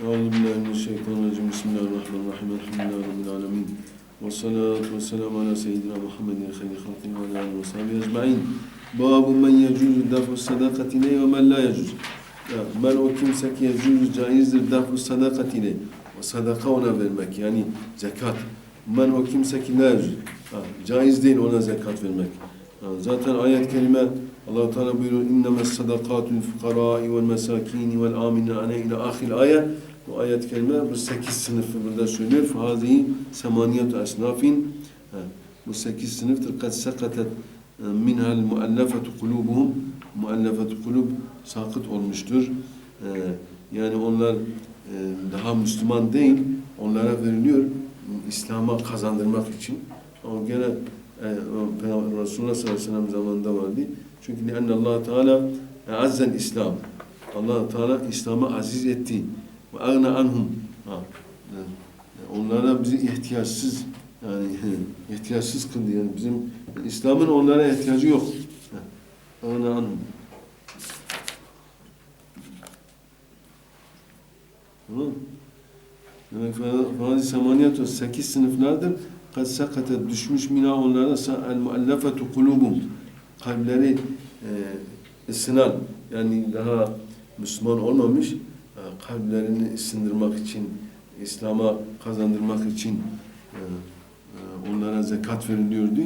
Euzu billahi mineşşeytanirracim. Bismillahirrahmanirrahim. Elhamdülillahi rabbil alamin. Ve ve selam ala seyyidina Muhammedin hayri halkine ve ala ve sahbihi ecmaîn. Babu men yecuzu dafu sadakati ile ve men la yecuz. Ben o kimse ki yecuzu caizdir dafu sadakati ile. Sadaka ona vermek yani zekat. Ben o kimse ki la yecuz. Caiz değil ona zekat vermek. Zaten ayet-i kerime Allah Teala buyuruyor innemes sadakatul fukarai vel mesakin vel aminin ane ile ahil ayet. Bu ayet kelime bu sekiz sınıfı burada söylüyor. Fahazihi semaniyetu esnafin. Bu sekiz sınıftır. Kad sekatet minhal muallafetu kulubuhum. Muallafetu kulub sakıt olmuştur. Ee, yani onlar e, daha Müslüman değil. Onlara veriliyor. İslam'a kazandırmak için. Ama gene e, Resulullah sallallahu aleyhi ve sellem zamanında vardı. Çünkü enne Allah Teala azzel İslam. Allah Teala İslam'ı aziz etti. Ve agna anhum. Onlara bizi ihtiyaçsız yani ihtiyaçsız kıldı. Yani bizim İslam'ın onlara ihtiyacı yok. Agna anhum. Tamam. Demek fazi samaniyat sekiz sınıflardır. Kad sakate düşmüş mina onlara el muallafetu kulubum kalpleri e, ısınan yani daha Müslüman olmamış e, kalplerini ısındırmak için İslam'a kazandırmak için e, e, onlara zekat veriliyordu.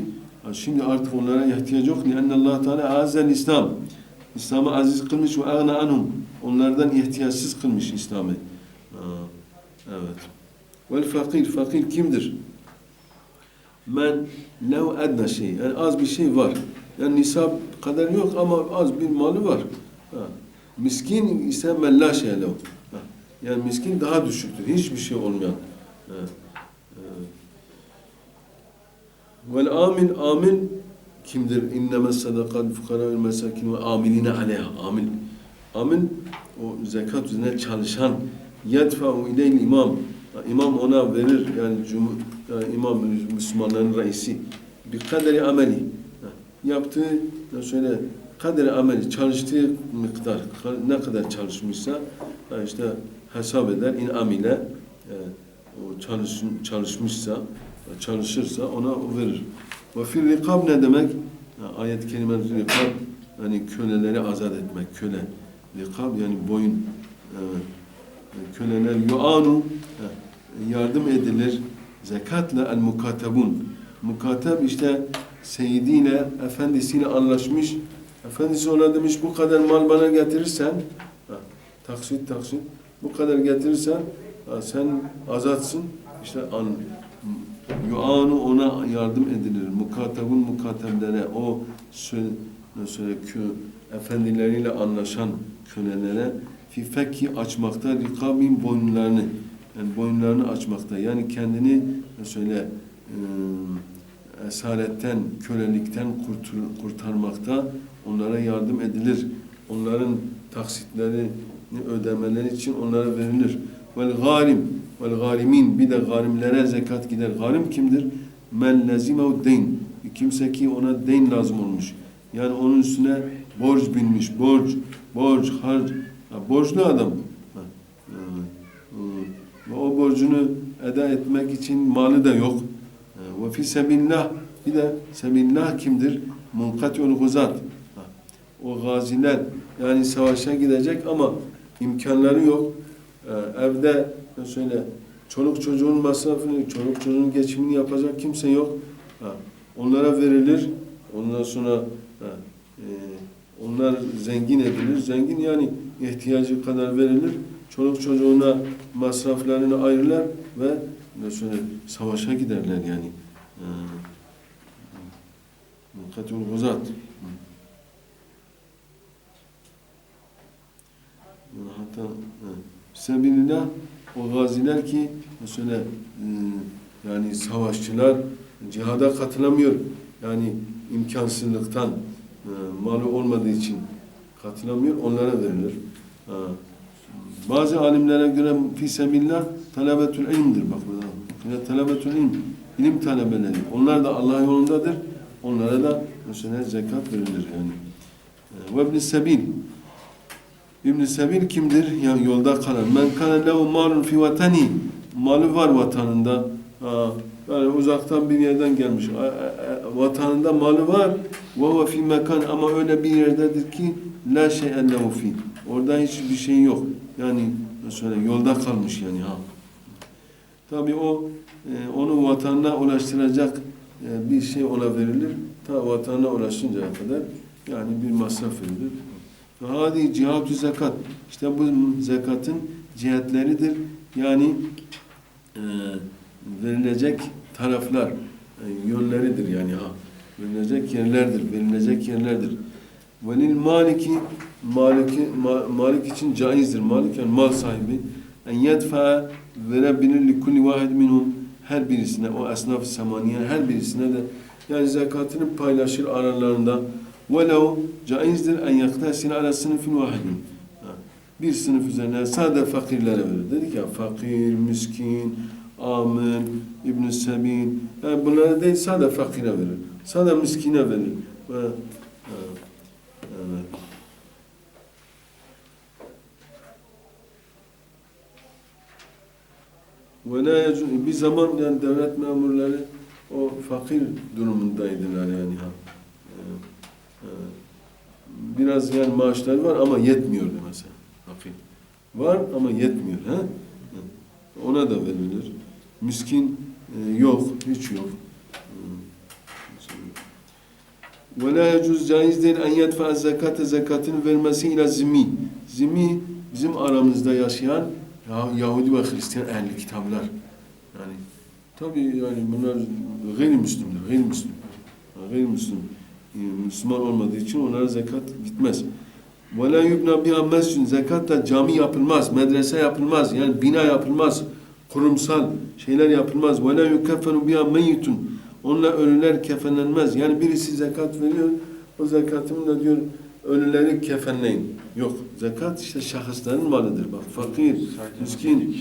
Şimdi artık onlara ihtiyaç yok. Lianne Allah Teala azel İslam. İslam'ı aziz kılmış ve agna anhum. Onlardan ihtiyaçsız kılmış İslam'ı. Evet. Vel fakir, fakir kimdir? Men lev edna şey, yani az bir şey var. Yani nisab kadar yok ama az bir malı var. Ha. Miskin ise men la şey lev. Ha. Yani miskin daha düşüktür, hiçbir şey olmayan. Ha. Vel amin, amin kimdir? İnneme sadakal fukara vel mesakin ve aminine aleyha. Amin. Amin o zekat üzerine çalışan yedfa'u ileyl imam. İmam ona verir yani, cum yani imam Müslümanların reisi. Bir kaderi ameli. Yaptığı ya şöyle kaderi ameli çalıştığı miktar ne kadar çalışmışsa işte hesap eder in amile e, o çalış, çalışmışsa çalışırsa ona o verir. Ve fil rikab ne demek? Ayet kelimesi rikab yani köleleri azat etmek köle. Rikab yani boyun evet. köleler yuanu yardım edilir zekatla el mukatabun mukatab işte seyidiyle efendisiyle anlaşmış. Efendisi ona demiş bu kadar mal bana getirirsen ha, taksit taksit bu kadar getirirsen ha, sen azatsın. İşte an, yuanu ona yardım edilir. Mukatabun mukateblere o söyle, söyle kö, efendileriyle anlaşan kölelere fi fekki açmakta rikabin boyunlarını yani boyunlarını açmakta. Yani kendini söyle e, esaretten kölelikten kurtur, kurtarmakta onlara yardım edilir. Onların taksitlerini ödemeleri için onlara verilir. Vel garim vel garimin bir de garimlere zekat gider. Garim kimdir? Men lezimehu deyn kimse ki ona deyn lazım olmuş. Yani onun üstüne borç binmiş. Borç borç harç Ha, borçlu adam. Ha, e, Ve o borcunu eda etmek için malı da yok. Fi sebillah bir de sebillah kimdir? Munkatül huzat. O gaziler yani savaşa gidecek ama imkanları yok. E, Evde söyle çoluk çocuğun masrafını, çoluk çocuğun geçimini yapacak kimse yok. Onlara verilir. Ondan sonra e, onlar zengin edilir. Zengin yani ihtiyacı kadar verilir. Çoluk çocuğuna masraflarını ayırırlar ve ne şöyle savaşa giderler yani. Katul Guzat. Hatta Sebilillah o gaziler ki mesela yani savaşçılar cihada katılamıyor. Yani imkansızlıktan malı olmadığı için katılamıyor, onlara verilir. Bazı alimlere göre fi sebillah talebetül ilmdir bak burada. Yine talebetül ilm, ilim talebeleri. Onlar da Allah yolundadır. Onlara da mesela zekat verilir yani. Ve ibn sebil İbn Sebil kimdir? Ya yolda kalan. Men kana lehu malun fi vatani. Malı var vatanında. Ha, yani uzaktan bir yerden gelmiş. Vatanında malı var. Ve fi mekan ama öyle bir yerdedir ki la şey'en lehu fi. Orada hiçbir şey yok. Yani şöyle yolda kalmış yani ha. Tabi o e, onu vatanına ulaştıracak e, bir şey ona verilir. Ta vatanına ulaşıncaya kadar yani bir masraf verilir. Hadi cihatü zekat. İşte bu zekatın cihetleridir. Yani e, verilecek taraflar, e, yönleridir yani ha. Verilecek yerlerdir, verilecek yerlerdir. Velil maliki, maliki, ma- malik için caizdir. Malik yani mal sahibi. En yedfa verebilir li kulli vahid minhum her birisine, o esnaf semaniye her birisine de yani zekatını paylaşır aralarında. Velev caizdir en yaktasine ala sınıfin vahidin. Bir sınıf üzerine sade fakirlere verir. Dedik ya fakir, miskin, amil, ibn sebil. Yani bunlara değil sade fakire verir. Sade miskine verir. Ve, ha, evet. Ve yecuz- bir zaman yani devlet memurları o fakir durumundaydılar yani ha. Ee, e, Biraz yani maaşları var ama yetmiyordu mesela. Fakir. Var ama yetmiyor. Ha? Ona da verilir. Miskin e, yok, hiç yok. Ve la yecuz caiz değil en yedfa zekate zekatını vermesi ile zimmi. Zimmi bizim aramızda yaşayan Ya- Yahudi ve Hristiyan ehli kitaplar. Yani tabii yani bunlar gayrimüslimdir, gayrimüslim. Gayrimüslim. e, Müslüman olmadığı için onlara zekat gitmez. Ve la yubna biha mescid. Zekat da cami yapılmaz, medrese yapılmaz, yani bina yapılmaz, kurumsal şeyler yapılmaz. La yukeffenu biha meyyitun. Onunla ölüler kefenlenmez. Yani birisi zekat veriyor, o zekatımı da diyor ölüleri kefenleyin. Yok, zekat işte şahısların malıdır. Bak fakir, miskin.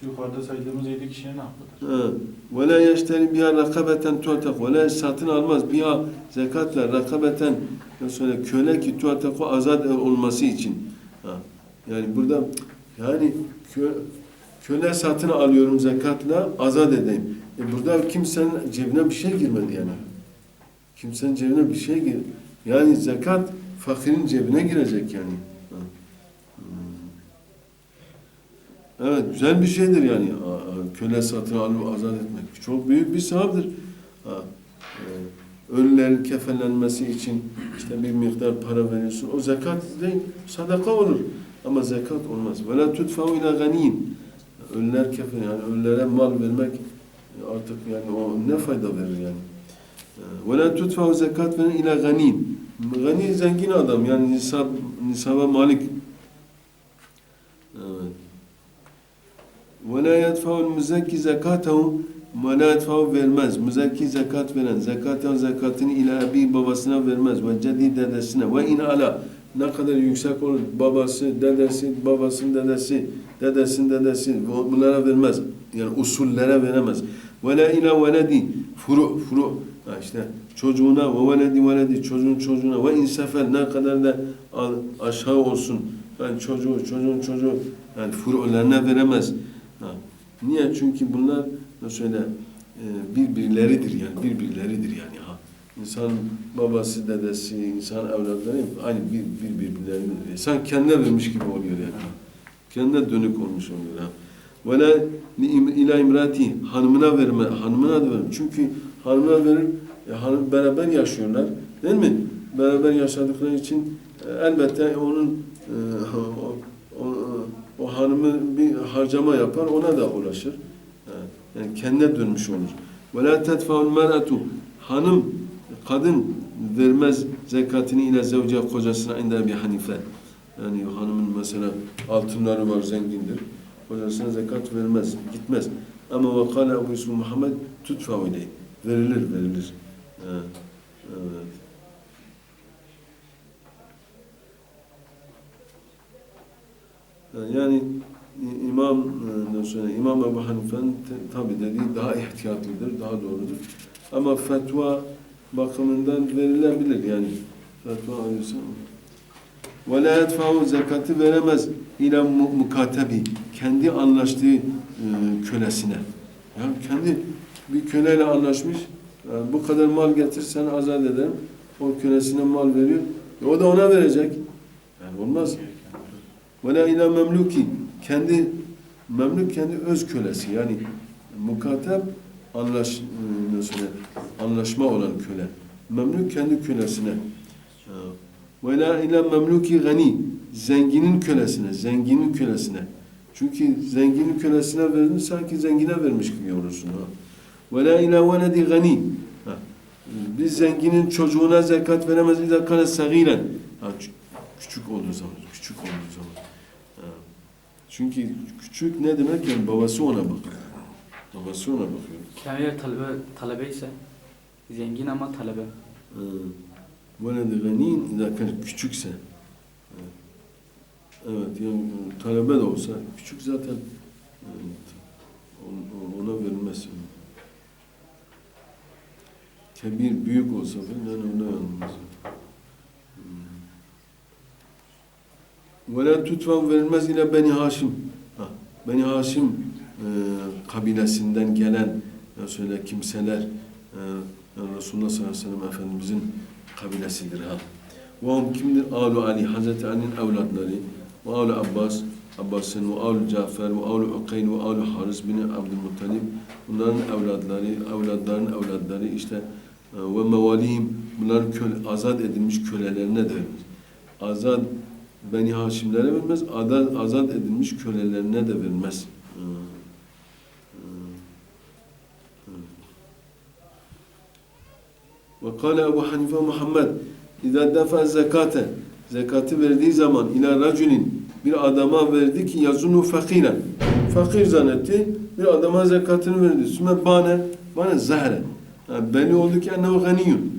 Şu yukarıda saydığımız yedi kişiye ne yapılır? Ha. Ve la yeşteri biha rakabeten tu'tak ve la satın almaz biha zekatla rakabeten söyle köle ki tu'taku azad olması için. Ha. Yani burada yani kö, köle satın alıyorum zekatla azat edeyim. E burada kimsenin cebine bir şey girmedi yani. Kimsenin cebine bir şey gir. Yani zekat fakirin cebine girecek yani. Hmm. Evet, güzel bir şeydir yani. Köle satın alıp azat etmek. Çok büyük bir sevaptır. E, Ölülerin kefenlenmesi için işte bir miktar para veriyorsun. O zekat değil, sadaka olur. Ama zekat olmaz. La tudfa'u ila ganiyin. Ölüler kefen yani ölülere mal vermek artık yani o ne fayda verir yani. La tudfa'u zekat veren ila ganiyin. Gani zengin adam yani nisab, nisaba malik. Evet. Yedfa'ul muzekki zekatehu ve la yedfa'u vermez. Muzekki zekat veren, zekaten zekatını ila abi babasına vermez ve cedi dedesine ve in ala ne kadar yüksek olur babası, dedesi, babasının dedesi, dedesinin dedesi bu- bunlara vermez. Yani usullere veremez. Ve la ila veledi furu furu ha işte çocuğuna ve veledi veledi çocuğun çocuğuna ve insefer ne kadar da aşağı olsun. Yani çocuğu, çocuğun çocuğu yani furu'larına veremez. Ha. Niye? Çünkü bunlar nasıl söyle e, birbirleridir yani birbirleridir yani ha. İnsan babası, dedesi, insan evlatları aynı bir, bir birbirlerine. İnsan kendine vermiş gibi oluyor yani. Kendine dönük olmuş oluyor ha. Ve ila imrati hanımına verme, hanımına da verir. Çünkü hanımına verir, e, hanım beraber yaşıyorlar. Değil mi? Beraber yaşadıkları için e, elbette onun e, o, o, o hanımı bir harcama yapar, ona da ulaşır. Ha, Yani kendine dönmüş olur. La tedfa'ul mer'atu hanım, kadın vermez zekatini ile zevce kocasına inde bir hanife. Yani hanımın mesela altınları var, zengindir. Kocasına zekat vermez, gitmez. Ama kâle Ebu Yusuf Muhammed tutfa ileyh. Verilir, verilir. Ha, evet. Yani İmam e, söyleyeyim, İmam Ebu Hanife'nin tabi dediği daha ihtiyatlıdır, daha doğrudur. Ama fetva bakımından verilebilir yani. Fetva alıyorsa Ve la yedfa'u zekatı veremez mu- mukatebi. Kendi anlaştığı e, kölesine. Ya kendi bir köleyle anlaşmış. E, bu kadar mal getir seni azat ederim. O kölesine mal veriyor. E, o da ona verecek. Yani olmaz. Ve la ila memluki. Kendi memluk kendi öz kölesi. Yani mukatep anlaş, e, söyleyeyim, anlaşma olan köle. Memluk kendi kölesine. E, Ve la ila memluki gani. Zenginin kölesine, zenginin kölesine. Çünkü zenginin kölesine verdin sanki zengine vermiş gibi olursun. Ha. Ve la ila veledi gani. Biz zenginin çocuğuna zekat veremez. Sagîren. Ha, kü- Küçük olduğu zaman, küçük olduğu zaman. Ha. Çünkü küçük ne demek yani babası ona bakıyor. Babası ona bakıyor. Eğer talebe, talebe ise zengin ama talebe. Veledi ganin izâ kâne küçükse. Evet yani talebe de olsa küçük zaten evet, on- ona verilmez. Kebir büyük olsa falan yani ona verilmez. Ve la tutvan verilmez ile Beni Haşim. Ha, Beni Haşim e, kabilesinden gelen ya söyle kimseler e, yani Resulullah sallallahu aleyhi ve sellem Efendimizin kabilesidir ha. Ve hum kimdir? Alu Ali, Hazreti Ali'nin evlatları. Ve Alu Abbas, Abbas'ın ve Alu Cafer ve Alu Ukayn ve Alu Haris bin Abdülmuttalib. Bunların evlatları, evlatların evlatları işte ve mevalihim bunların köle, azat edilmiş kölelerine de verilmez. Azat Beni Haşimlere verilmez, azat, azat edilmiş kölelerine de. Hı. Ve kâle Ebu Hanife Muhammed İzâ defa zekate zekatı verdiği zaman ila raculin bir adama verdi ki yazunu fakiren fakir zannetti bir adama zekatını verdi. Sümme bane bane zahre belli oldu ki ennehu ganiyun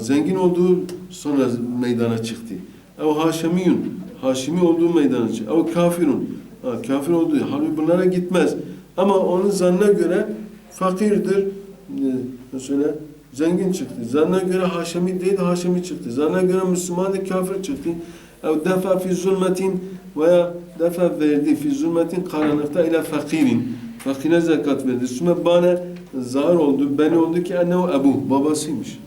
zengin olduğu sonra meydana çıktı. Ev haşemiyun haşimi olduğu meydana çıktı. Ev kafirun kafir olduğu halbuki bunlara gitmez. Ama onun zannına göre fakirdir. Ee, söyle? Zengin çıktı. Zannına göre Haşemi değil, Haşemi çıktı. Zannına göre Müslüman değil, kafir çıktı. Ev defa fi zulmetin veya defa verdi fi zulmetin karanlıkta ile fakirin. Fakire zekat verdi. Sümme bana zahir oldu, beni oldu ki ennehu ebu, babasıymış.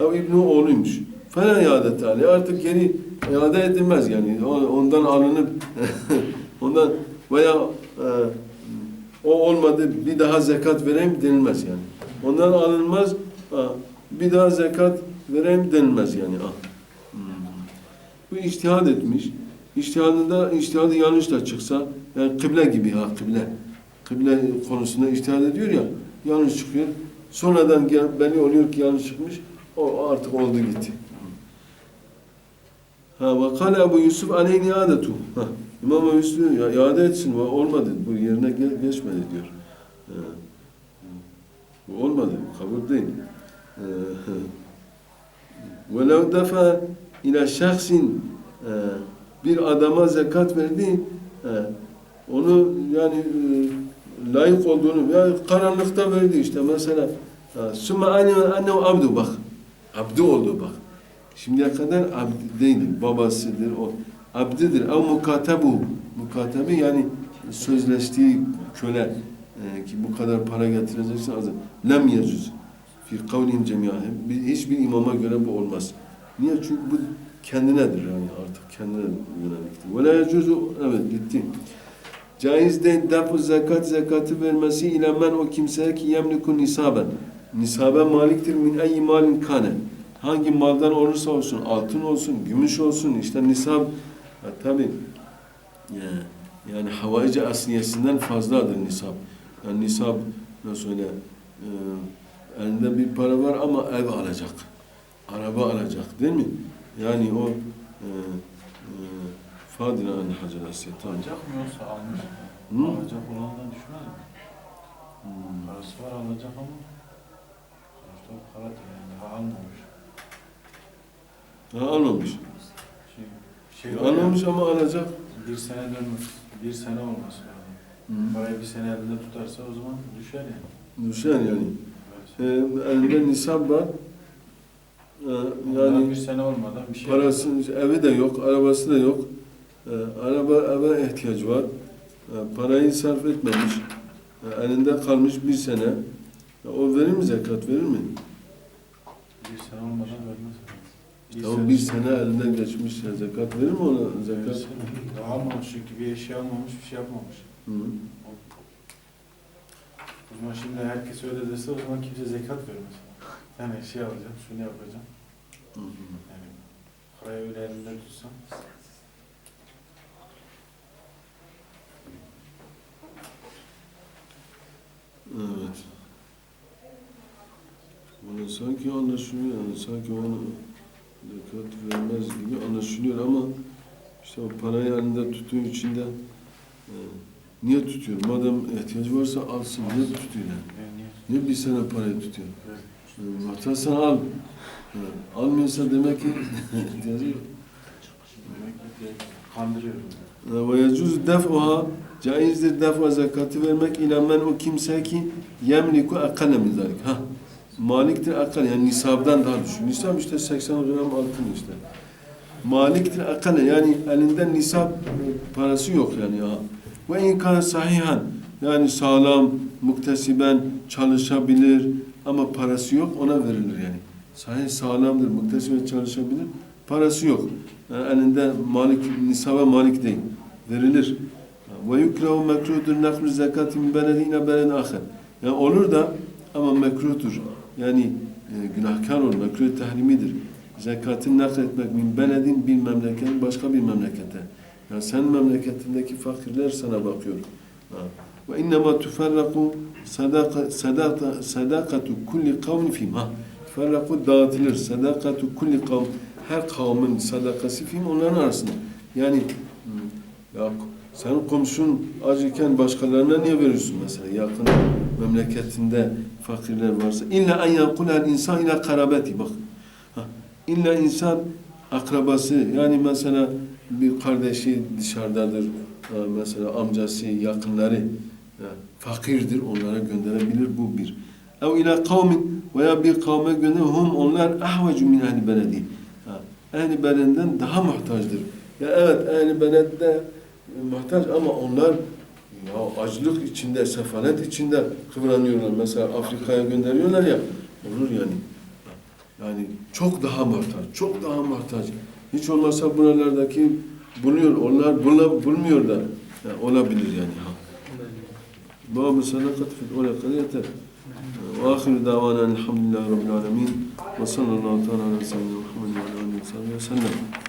Ev ibnu oğluymuş. Falan iadet ali. Artık geri iade edilmez yani. O- Ondan alınıp ondan veya e, o olmadı bir daha zekat vereyim denilmez yani. Ondan alınmaz ha, bir daha zekat vereyim denilmez yani. Ha. Hmm. Bu içtihad etmiş. İçtihadında içtihadı yanlış da çıksa yani kıble gibi ha kıble. Kıble konusunda içtihad ediyor ya yanlış çıkıyor. Sonradan belli oluyor ki yanlış çıkmış. O artık oldu gitti. Ha ve kâle Ebu Yusuf aleyhi iadetu. Ha, İmam Ebu Yusuf diyor ya iade etsin ve olmadı. Bu yerine ge- geçmedi diyor. Ha. Bu olmadı. Kabul değil. Ve lev defa ila şahsin e, bir adama zekat verdi e, onu yani e, layık olduğunu yani karanlıkta verdi işte. Mesela sümme annehu abdu bak. Abdu oldu bak. Şimdiye kadar abd değildir babasıdır o. Abdidir. Ev mukatebu mukatebi yani sözleştiği köle e, ki bu kadar para getireceksin az. Lem yecüz fi kavlihim cemiyan Bir- hiçbir imama göre bu olmaz. Niye? Çünkü bu kendinedir yani artık. Kendine yöneliktir. Ve la yecuzu evet gitti Caiz değil defu zekat zekatı vermesi ile men o kimseye ki yemliku nisaben. Nisabe maliktir min ey malin kane. Hangi maldan olursa olsun, altın olsun, gümüş olsun, işte nisab ha, tabi yani, havaice asliyesinden fazladır nisab. Yani nisab nasıl söyle e, elinde bir para var ama ev alacak. Araba alacak değil mi? Yani o e, e, Fadila an Hacer. Tamam. Alacak mı yoksa almış mı? Hı? Alacak olandan düşmez mi? Hmm. Parası var alacak ama sonuçta para yani daha almamış. Ha, almamış. Şey, şey var ya, almamış ama alacak. bir sene dönmüş, bir sene olması lazım. Hı. Parayı bir sene elinde tutarsa o zaman düşer yani. Düşer yani. Ee, elinde nisab var. Ee, Yani yani bir sene olmadan bir şey parası, evi de yok, arabası da yok. Ee, araba eve ihtiyacı var. Ee, parayı sarf etmemiş. Ee, elinde kalmış bir sene. O verir mi zekat verir mi? bir sene olmadan vermez. Tamam bir sene elinden geçmiş zekat verir mi ona zekat? Zekat. Almamış çünkü bir eşya almamış, bir şey yapmamış. Hı. O zaman şimdi herkes öyle dese o zaman kimse zekat vermez. Yani şey alacağım, şunu yapacağım. Hı hı. Yani parayı öyle elinde tutsam. Evet. Bunu sanki anlaşılıyor yani sanki onu zekat vermez gibi anlaşılıyor ama işte o parayı elinde tuttuğu için de e, niye tutuyor? Madem ihtiyacı varsa alsın. Niye tutuyor yani? Niye? Bir sene parayı tutuyor? Evet. E, Muhtaçsan al. E, almıyorsa demek ki ihtiyacı yok. Demek ki kandırıyor. Ve yecuz def'uha caizdir def'a zekatı vermek ila men o kimse ki yemliku akale min zalik. Ha. Maliktir akal yani nisabdan daha düşük. Nisab işte 80 gram altın işte. Maliktir akale yani elinden nisab parası yok yani ya. Ve inkar sahihan yani sağlam, muktesiben çalışabilir ama parası yok ona verilir yani. Sahih sağlamdır, muktesiben çalışabilir, parası yok. Yani elinde malik, nisaba malik değil. Verilir. Ve yukrehu mekruhdur naklu zekati min beledine beled ahir. Yani olur da ama mekruhtur. Yani e, günahkar olur, mekruh tahrimidir. Zekatı nakletmek min beledin bir memleket başka bir memlekete. Yani sen memleketindeki fakirler sana bakıyor. Ve innema tuferraku sadaka sadaka sadakatu kulli kavmin fim. Ha. Tuferraku dağıtılır. Sadakatu kulli kavm her kavmin sadakası film onların arasında. Yani ya senin komşun acıken başkalarına niye veriyorsun mesela? Yakın memleketinde fakirler varsa. İlla en yankulel insan ila karabeti. Bak. Ha. İlla insan akrabası yani mesela bir kardeşi dışarıdadır. Mesela amcası, yakınları fakirdir. Onlara gönderebilir. Bu bir. Ev ila kavmin veya bir kavme gönder hum onlar ahvecu min ehli beledi. Ehli beledinden daha muhtaçtır. Ya evet ehli beledde muhtaç ama onlar ya açlık içinde, sefalet içinde kıvranıyorlar. Mesela Afrika'ya gönderiyorlar ya, olur yani. Yani çok daha muhtaç, çok daha muhtaç. Hiç olmazsa buralardaki buluyor, onlar bula, bulmuyor da yani olabilir yani. Ha. Babu sadakat fil ula kadar yeter. Ve ahiru davana elhamdülillahi rabbil alemin. Ve sallallahu teala ala seyyidina Muhammed ve ala aleyhi ve.